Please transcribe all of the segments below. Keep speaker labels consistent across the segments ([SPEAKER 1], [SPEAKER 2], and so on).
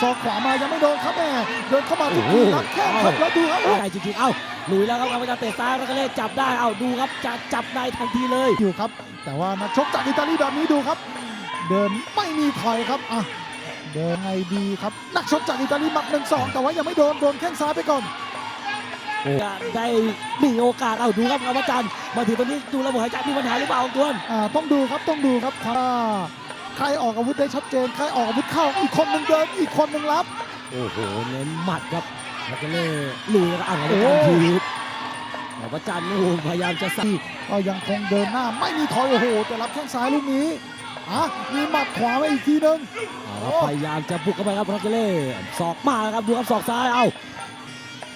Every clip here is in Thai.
[SPEAKER 1] ศอกขวามายังไม่โดนครับแม่เดินเข้ามาทุกทีรับแข้งครับแล้วดูครับ
[SPEAKER 2] ใหญ่จริงๆเอ้าหลุยแล้วครับเอาไปจะเตะซ้ายแล้วก็เล่จับได้เอ้าดูครับจะจับในทันทีเลย
[SPEAKER 1] อยู่ครับ แต่ว่านักชกจากอิตาลีแบบนี้ดูครับ เดินไม่มีถอยครับอะเดินไงดีครับนักชกจากอิตาลีหมัดหนึ่งสองแต่ว่ายังไม่โดนโดนแข้งซ้ายไปก่อน
[SPEAKER 2] จะได้มีโอกาสเอ้าดูครับอาจารย์มาถึงตรงนี้ดูระบบหายใจมีปัญหาหรือเปล่าองตวน
[SPEAKER 1] อ่าต้องดูครับต้องดูครับว่า ใครออกอาวุธได้ชัดเจน ใครออกอาวุธเข้า อีกคนหนึ่งเดิน อีกคนหนึ่งรับ
[SPEAKER 2] โอ้โห เน้นหมัดครับแล้วก็เล่ลุยแล้วก็อ่างอา
[SPEAKER 1] โอ้
[SPEAKER 2] จารย์ทีบแต่ว่าจันทร์โอ้โหพยายามจะใส่
[SPEAKER 1] ก็ยังคงเดินหน้า ไม่มีถอยโอ้โห แต่รับแข้งซ้ายลูกนี้อะมีหมัดขวาไว้อีกทีหนึง
[SPEAKER 2] เอาครับพยายามจะบุกเข้าไปครับรักเกเล่ศอกมาครับดูครับศอกซ้ายเอ้า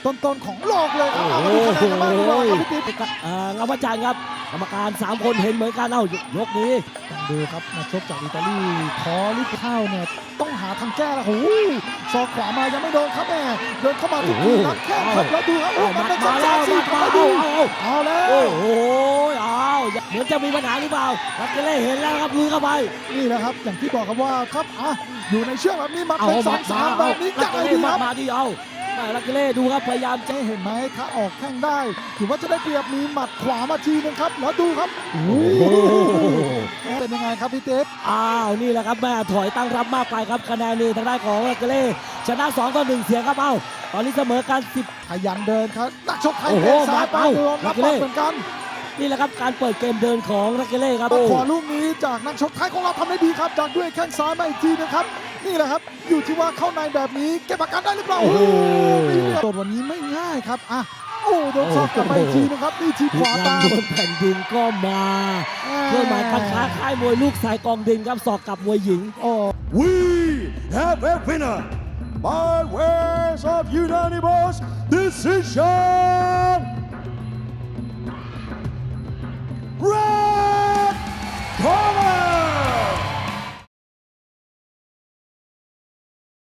[SPEAKER 1] ต้นๆของโลกเลยครับเอามาดูคะแนนกันบ้างดีกว่าครับพี่ติ๊บ
[SPEAKER 2] เอ่องามอาจารย์ครับ กรรมการ 3 คนเห็นเหมือนกันเอ้ายกนี้
[SPEAKER 1] ต้องดูครับนักชกจากอิตาลีคอลิข้าวเนี่ยต้องหาทางแก้แล้วโอ้โหศอกขวามายังไม่โดนครับแม่เดินเข้ามาทุกทีรับแข้งครับแล้วดูครับ
[SPEAKER 2] เอา
[SPEAKER 1] มัน
[SPEAKER 2] มัด
[SPEAKER 1] เป็นสอ
[SPEAKER 2] มางแล้
[SPEAKER 1] สาวมสี่
[SPEAKER 2] มัด
[SPEAKER 1] ค
[SPEAKER 2] มา
[SPEAKER 1] รับ
[SPEAKER 2] เอา
[SPEAKER 1] ดู
[SPEAKER 2] เอาเอา
[SPEAKER 1] เอาแล้ว
[SPEAKER 2] โอ้โหเอาเหมือนจะมีปัญหาหรือเปล่ารักเกเล่เห็นแล้วครับลุยเข้าไป
[SPEAKER 1] นี่แหละครับ อย่างที่บอกครับว่าครับอะอยู่ในเชือกแบบนี้มัด
[SPEAKER 2] เอา
[SPEAKER 1] เป็นสอ
[SPEAKER 2] มั
[SPEAKER 1] ง
[SPEAKER 2] ด
[SPEAKER 1] สา
[SPEAKER 2] มา
[SPEAKER 1] มแบบนี้
[SPEAKER 2] รั
[SPEAKER 1] ยั
[SPEAKER 2] ก
[SPEAKER 1] ง
[SPEAKER 2] เก
[SPEAKER 1] ไง
[SPEAKER 2] เล่
[SPEAKER 1] ดีค
[SPEAKER 2] มั
[SPEAKER 1] รั
[SPEAKER 2] ด
[SPEAKER 1] บ
[SPEAKER 2] มาดีเอา แต่รักเกเล่ดูครับพยายามจะ
[SPEAKER 1] จะเห็นไหมถ้าออกแข้งได้ถือว่าจะได้เปรียบมีหมัดขวามาทีนึงครับแล้วดูครับโอ้โหเป็นยังไงครับพี่เต๊บ
[SPEAKER 2] อ้าวนี่แหละครับแม่ถอยตั้งรับมากไปครับคะแนนนี่ทางด้านของรักเกเล่ชนะ2ต่อ1เสียงครับเอ้าตอนนี้เสมอกัน10
[SPEAKER 1] ขยันเดินครับนักชกไทย
[SPEAKER 2] โอ้โห
[SPEAKER 1] เตะซ้ายไป
[SPEAKER 2] มาเอา
[SPEAKER 1] โดนรับ
[SPEAKER 2] ลักเล่
[SPEAKER 1] บัตรเหมือนกัน
[SPEAKER 2] นี่แหละครับการเปิดเกมเดินของรักเกเล่ครับ
[SPEAKER 1] บัตรขวาลูกนี้จากนักชกไทยของเราทำได้ดีครับจากด้วยแข้งซ้ายมาอีกทีนะครับ นี่แหละครับ อยู่ที่ว่าเข้าในแบบนี้เก็บอาการได้หรือเปล่า
[SPEAKER 2] โอ้โห
[SPEAKER 1] มีเหลี่ยมโดนวันนี้ไม่ง่ายครับอะโอ้โดนศอกกลับไปอีกทีนะครับนี่ทีขวาตาม
[SPEAKER 2] โดนแผ่นดินก็มาเพื่อหมายการค้าค่ายมวยลูกสายกองดินครับสอกกับมวยหญิง
[SPEAKER 1] โอ้
[SPEAKER 3] We have a winner by ways of unanimous decision.